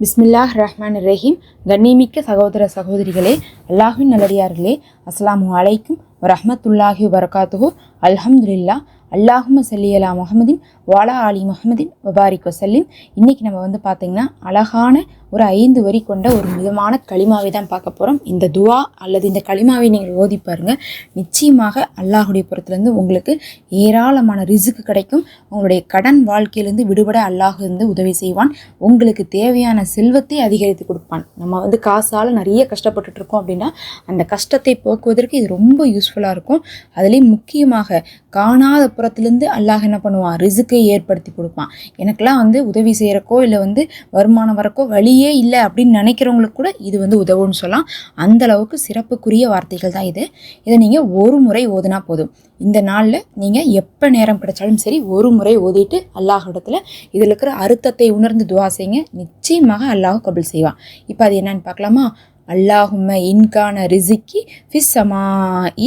பிஸ்மில்லாஹ் ரஹ்மான் ரஹீம் கண்ணிமிக்க சகோதர சகோதரிகளே அல்லாஹின் நல்லடியார்களே அஸ்ஸலாமு அலைக்கும் வரஹ்மத்துல்லாஹி வரகாத்துஹு அல்ஹம்துலில்லா அல்லாஹும சல்லியலா முகமதின் வாலா அலி முகமதின் வபாரிக் வசல்லிம். இன்றைக்கி நம்ம வந்து பார்த்திங்கன்னா அழகான ஒரு ஐந்து வரி கொண்ட ஒரு மிதமான களிமாவை தான் பார்க்க போகிறோம் இந்த துவா அல்லது இந்த களிமாவை நீங்கள் ஓதி பாருங்கள் நிச்சயமாக அல்லாஹுடைய புறத்துலேருந்து உங்களுக்கு ஏராளமான ரிசுக்கு கிடைக்கும். உங்களுடைய கடன் வாழ்க்கையிலேருந்து விடுபட அல்லாஹ் வந்து உதவி செய்வான். உங்களுக்கு தேவையான செல்வத்தை அதிகரித்து கொடுப்பான். நம்ம வந்து காசால் நிறைய கஷ்டப்பட்டுட்டு இருக்கோம் அப்படின்னா அந்த கஷ்டத்தை போக்குவதற்கு இது ரொம்ப யூஸ்ஃபுல்லாக இருக்கும். அதுலேயும் முக்கியமாக காணாத புறத்துலேருந்து அல்லாஹ் என்ன பண்ணுவான்? ரிசுக்கை ஏற்படுத்தி கொடுப்பான். எனக்கெல்லாம் வந்து உதவி செய்கிறக்கோ இல்லை வந்து வருமானம் வரக்கோ வழி மொழியே இல்லை அப்படின்னு நினைக்கிறவங்களுக்கு கூட இது வந்து உதவும்னு சொல்லலாம். அந்த அளவுக்கு சிறப்புக்குரிய வார்த்தைகள் தான் இது. இதை நீங்கள் ஒரு முறை ஓதுனா போதும். இந்த நாளில் நீங்கள் எப்போ நேரம் கிடைச்சாலும் சரி ஒரு முறை ஓதிட்டு அல்லாஹிடத்தில் இதில் இருக்கிற அர்த்தத்தை உணர்ந்து துவா செய்யுங்க. நிச்சயமாக அல்லாஹ் கபில் செய்வான். இப்போ அது என்னன்னு பார்க்கலாமா? அல்லாஹும்ம இன்கான ரிசிக்கி ஃபிஸ் சமா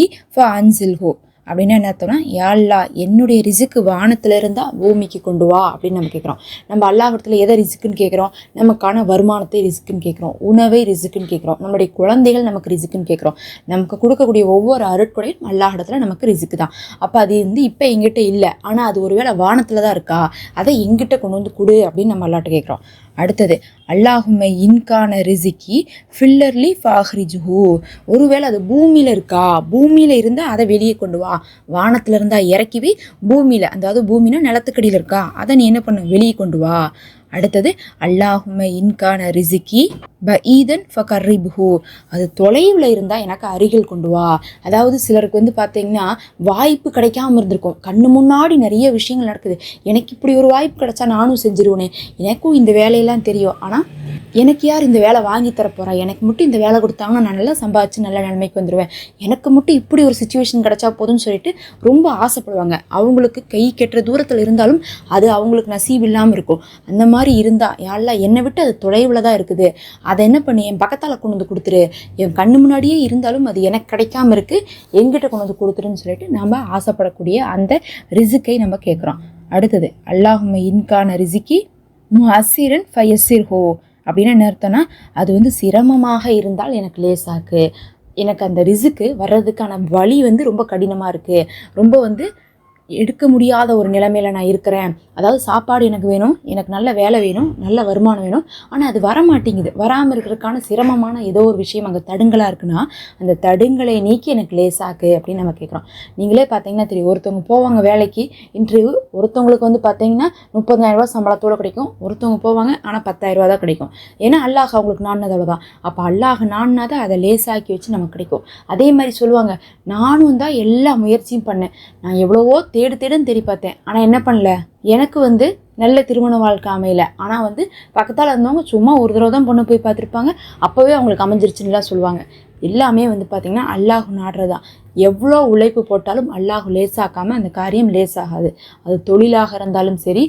இ ஃப அன்சில்ஹோ. அப்படின்னு என்ன அர்த்தம்னா யாழ்லா என்னுடைய ரிசுக்கு வானத்தில் இருந்தால் பூமிக்கு கொண்டு வா அப்படின்னு நம்ம கேட்குறோம் நம்ம அல்லாஹிடத்துல எதை ரிசுக்குன்னு கேட்குறோம் நமக்கான வருமானத்தை ரிசுக்குன்னு கேட்குறோம் உணவை ரிசுக்குன்னு கேட்குறோம் நம்மளுடைய குழந்தைகள் நமக்கு ரிசுக்குன்னு கேட்குறோம் நமக்கு கொடுக்கக்கூடிய ஒவ்வொரு அருட்கொடையும் அல்லாஹிடத்தில் நமக்கு ரிசுக்கு தான். அப்போ அது வந்து இப்போ எங்கிட்ட இல்லை. ஆனால் அது ஒருவேளை வானத்தில் தான் இருக்கா? அதை எங்கிட்ட கொண்டு வந்து கொடு அப்படின்னு நம்ம அல்லாட்ட கேட்குறோம் அடுத்தது அல்லாஹுமை இன்கான ரிசிக்கி ஃபில்லர்லி ஃபாஹ்ரிஜுஹு. ஒருவேளை அது பூமியில் இருக்கா? பூமியில் இருந்தால் அதை வெளியே கொண்டு வா. வானத்தில் இருந்தால் இறக்கிவி பூமியில் அதாவது பூமினா நிலத்துக்கடியில் இருக்கா? அதை நீ என்ன பண்ணு? வெளியே கொண்டு வா. அடுத்தது அல்லாஹும இன்கான ரிசிக்கி ப ஈதன் ஃபகர்ரிபுஹு. அது தொலைவில் இருந்தால் எனக்கு அருகில் கொண்டு வா. அதாவது சிலருக்கு வந்து பார்த்தீங்கன்னா வாய்ப்பு கிடைக்காம இருந்திருக்கும். கண்ணு முன்னாடி நிறைய விஷயங்கள் நடக்குது. எனக்கு இப்படி ஒரு வாய்ப்பு கிடைச்சா நானும் செஞ்சிருவேனே. எனக்கும் இந்த வேலையெல்லாம் தெரியும். ஆனால் எனக்கு யார் இந்த வேலை வாங்கி தரப்போகிறா எனக்கு மட்டும் இந்த வேலை கொடுத்தாங்கன்னா நான் நல்லா சம்பாதிச்சு நல்ல நிலைமைக்கு வந்துடுவேன் எனக்கு மட்டும் இப்படி ஒரு சுச்சுவேஷன் கிடைச்சா போதும்னு சொல்லிட்டு ரொம்ப ஆசைப்படுவாங்க. அவங்களுக்கு கை கெட்டுற தூரத்தில் இருந்தாலும் அது அவங்களுக்கு நசீப் இல்லாமல் இருக்கும். அந்த மாதிரி மாதிரி இருந்தால் யாரெல்லாம் என்னை விட்டு அது தொலைவில் தான் இருக்குது. அதை என்ன பண்ணி என் பக்கத்தால் கொண்டு வந்து கொடுத்துரு. என் கண்ணு முன்னாடியே இருந்தாலும் அது எனக்கு கிடைக்காம இருக்குது எங்கிட்ட கொண்டு வந்து கொடுத்துருன்னு சொல்லிட்டு நம்ம ஆசைப்படக்கூடிய அந்த ரிசுக்கை நம்ம கேட்குறோம் அடுத்தது அல்லாஹும் இன்கான ரிசிக்கி அசீரன் ஃபயசீர் ஹோ அப்படின்னு என்ன அர்த்தம்னா அது வந்து சிரமமாக இருந்தால் எனக்கு லேசாக்கு. எனக்கு அந்த ரிசுக்கு வர்றதுக்கான வழி வந்து ரொம்ப கடினமாக இருக்குது ரொம்ப வந்து எடுக்க முடியாத ஒரு நிலைமையில நான் இருக்கிறேன். அதாவது சாப்பாடு எனக்கு வேணும் எனக்கு நல்ல வேலை வேணும் நல்ல வருமானம் வேணும். ஆனால் அது வர மாட்டேங்குது வராமல் இருக்கிறதுக்கான சிரமமான ஏதோ ஒரு விஷயம் அங்கே தடுங்களாக இருக்குன்னா அந்த தடுங்களை நீக்கி எனக்கு லேசாக்கு அப்படின்னு நம்ம கேட்குறோம் நீங்களே பார்த்தீங்கன்னா தெரியும் ஒருத்தவங்க போவாங்க வேலைக்கு இன்டர்வியூ ஒருத்தவங்களுக்கு வந்து பார்த்தீங்கன்னா முப்பதாயிரரூபா சம்பளத்தோடு கிடைக்கும். ஒருத்தவங்க போவாங்க ஆனால் பத்தாயிரரூபா தான் கிடைக்கும். ஏன்னா அல்லாஹ் அவங்களுக்கு நாடினதோட தான் அப்போ அல்லாஹ் நாடினா தான் அதை லேசாக்கி வச்சு நமக்கு கிடைக்கும். அதே மாதிரி சொல்லுவாங்க நானும் தான் எல்லா முயற்சியும் பண்ணேன். நான் எவ்வளவோ தேடு தேடுன்னு தேடி பார்த்தேன். ஆனால் என்ன பண்ணல? எனக்கு வந்து நல்ல திருமண வாழ்க்கை அமையல. ஆனால் வந்து பக்கத்தால் இருந்தவங்க சும்மா ஒரு தடவை தான் பொண்ணு போய் பார்த்துருப்பாங்க. அப்போவே அவங்களுக்கு அமைஞ்சிருச்சுன்னுலாம் சொல்லுவாங்க. எல்லாமே வந்து பார்த்திங்கன்னா அல்லாஹ் நாடுறதான் எவ்வளோ உழைப்பு போட்டாலும் அல்லாஹ் லேசாக்காமல் அந்த காரியம் லேசாகாது. அது தொழிலாக இருந்தாலும் சரி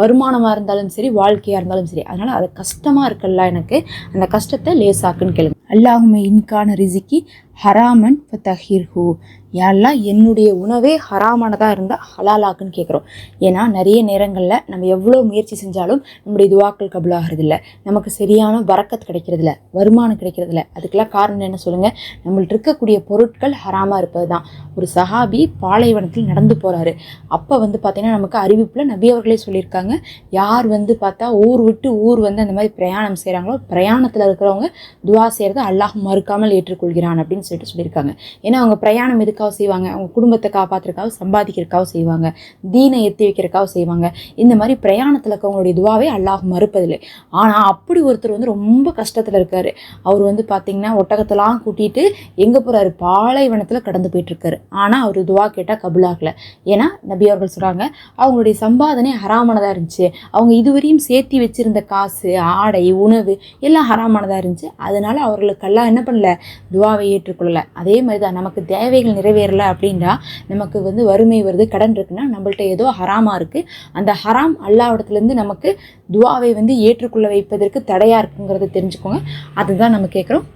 வருமானமாக இருந்தாலும் சரி வாழ்க்கையாக இருந்தாலும் சரி. அதனால் அது கஷ்டமாக இருக்குல்ல எனக்கு. அந்த கஷ்டத்தை லேசாக்குன்னு கேளுங்க. அல்லாஹுமே இன்கான ரிசிக்கி ஹராமன் தஹீர்ஹூ யாரெல்லாம் என்னுடைய உணவே ஹராமானதாக இருந்தால் ஹலாலாக்குன்னு கேட்குறோம் ஏன்னா நிறைய நேரங்களில் நம்ம எவ்வளோ முயற்சி செஞ்சாலும் நம்முடைய துவாக்கள் கபுலாகிறதில்ல. நமக்கு சரியான வரக்கத் கிடைக்கிறதில்ல வருமானம் கிடைக்கிறதில்ல. அதுக்கெல்லாம் காரணம் என்ன சொல்லுங்கள் நம்மள்ட்ட இருக்கக்கூடிய பொருட்கள் ஹராமாக இருப்பது தான் ஒரு சஹாபி பாலைவனத்தில் நடந்து போகிறாரு அப்போ வந்து பார்த்திங்கன்னா நமக்கு அறிவிப்பில் நபி அவர்களே சொல்லியிருக்காங்க. யார் வந்து பார்த்தா ஊர் விட்டு ஊர் வந்து அந்த மாதிரி பிரயாணம் செய்கிறாங்களோ பிரயாணத்தில் இருக்கிறவங்க துவா செய்கிறத அல்லாஹ் மறுக்காமல் ஏற்றுக்கொள்கிறான் அப்படின்னு சொல்லிட்டு சொல்லியிருக்காங்க. ஏன்னா அவங்க பிரயாணம் எதுக்காக செய்வாங்க? அவங்க குடும்பத்தை காப்பாற்றுறக்காக சம்பாதிக்கிறதுக்காக செய்வாங்க. தீனை எத்தி வைக்கிறக்காக செய்வாங்க. இந்த மாதிரி பிரயாணத்தில் இருக்கவங்களுடைய இதுவாகவே அல்லாஹ் மறுப்பதில்லை. ஆனால் அப்படி ஒருத்தர் வந்து ரொம்ப கஷ்டத்தில் இருக்கார். அவர் வந்து பார்த்திங்கன்னா ஒட்டகத்தெல்லாம் கூட்டிகிட்டு எங்கே போகிறாரு பாலைவனத்தில் கடந்து போயிட்டுருக்காரு. ஆனால் அவர் துவா கேட்டால் கபுலாகலை ஏன்னா நபி அவர்கள் சொல்கிறாங்க அவங்களுடைய சம்பாதனை ஹராமானதாக இருந்துச்சு. அவங்க இதுவரையும் சேர்த்தி வச்சிருந்த காசு ஆடை உணவு எல்லாம் ஹராமானதாக இருந்துச்சு. அதனால அவர்களுக்கெல்லாம் என்ன பண்ணல? துவாவை ஏற்றுக்கொள்ளலை. அதே மாதிரி தான் நமக்கு தேவைகள் நிறைவேறலை அப்படின்னா நமக்கு வந்து வறுமை வருது கடன் இருக்குன்னா நம்மள்ட்ட ஏதோ ஹராமாக இருக்குது அந்த ஹராம் அல்லாவிடத்துலேருந்து நமக்கு துவாவை வந்து ஏற்றுக்கொள்ள வைப்பதற்கு தடையாக இருக்குங்கிறத தெரிஞ்சுக்கோங்க. அதுதான் நம்ம கேட்குறோம்.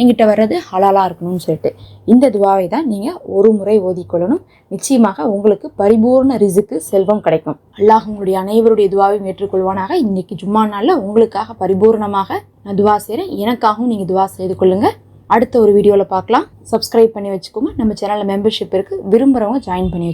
எங்கிட்ட வர்றது ஹலாலாக இருக்கணும்னு சொல்லிட்டு. இந்த துவாவை தான் நீங்கள் ஒரு முறை ஓதிக்கொள்ளணும். நிச்சயமாக உங்களுக்கு பரிபூர்ண ரிசுக்கு செல்வம் கிடைக்கும். அல்லாஹ் உங்களுடைய அனைவருடைய துவாவையும் ஏற்றுக்கொள்வானாக. இன்னைக்கு ஜும்மா நாளில் உங்களுக்காக பரிபூர்ணமாக நான் துவா செய்கிறேன் எனக்காகவும் நீங்கள் துவா செய்து கொள்ளுங்கள் அடுத்த ஒரு வீடியோவில் பார்க்கலாம். சப்ஸ்கிரைப் பண்ணி வச்சுக்கோங்க. நம்ம சேனலில் மெம்பர்ஷிப் இருக்குது விரும்புகிறவங்க ஜாயின் பண்ணி வச்சுக்கோங்க.